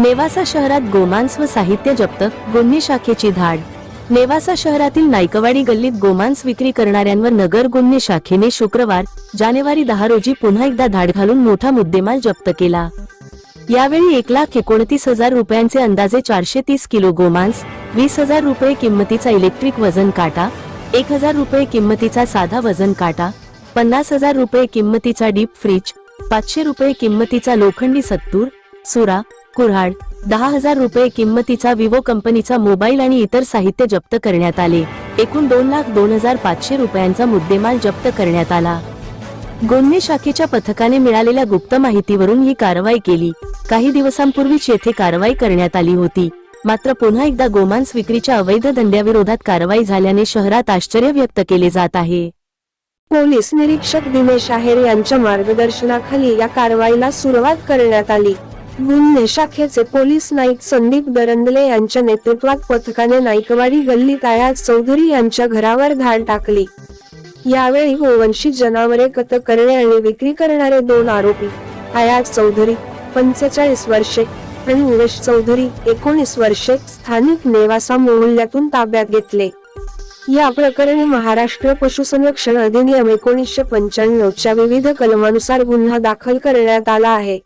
नेवासा शहरात गोमांस व साहित्य जप्त गुन्हे शाखेची धाड. नेवासा शहरातील नायकवाडी गल्लीत गोमांस विक्री करणाऱ्यांवर नगर गुन्हे शाखेने शुक्रवार जानेवारी दहा रोजी पुन्हा एकदा धाड घालून मोठा मुद्देमाल जप्त केला. यावेळी एक लाख एकोणतीस हजार रुपयांचे अंदाजे चारशे तीस किलो गोमांस वीस हजार रुपये किंमतीचा इलेक्ट्रिक वजन काटा एक हजार रुपये किंमतीचा साधा वजन काटा पन्नास हजार रुपये किंमतीचा डीप फ्रीज पाचशे रुपये किंमतीचा लोखंडी सत्तूर सुरा कुऱ्हाड. दहा हजार रुपये किंमतीचा विवो कंपनीचा मोबाईल आणि इतर साहित्य जप्त करण्यात आले. एकूण दोन लाख दोन हजार पाचशे रुपयांचा मुद्देमाल जप्त करण्यात आला. गुन्हे शाखेच्या पथकाने मिळालेल्या गुप्त माहितीवरून ही कारवाई केली. काही दिवसांपूर्वीच येथे कारवाई करण्यात आली होती. मात्र पुन्हा एकदा गोमांस विक्रीच्या अवैध धंद्याविरोधात कारवाई झाल्याने शहरात आश्चर्य व्यक्त केले जात आहे. पोलीस निरीक्षक दिनेश आहेर यांच्या मार्गदर्शनाखाली या कारवाईला सुरुवात करण्यात आली. गुन्हे शाखेचे पोलीस नाईक संदीप दरंदले यांच्या नेतृत्वात पथकाने नाईकवाडी गल्लीत आयाज चौधरी यांच्या घरावर धाड टाकली. यावेळी गोवंशी जनावरे कत करणे आणि विक्री करणारे दोन आरोपी आयाज चौधरी पंचेचाळीस वर्षे आणि उमेश चौधरी एकोणीस वर्षे स्थानिक नेवासा मोहल्ल्यातून ताब्यात घेतले. या प्रकरणी महाराष्ट्र पशुसंरक्षण अधिनियम एकोणीसशे पंच्याण्णव च्या विविध कलमानुसार गुन्हा दाखल करण्यात आला आहे.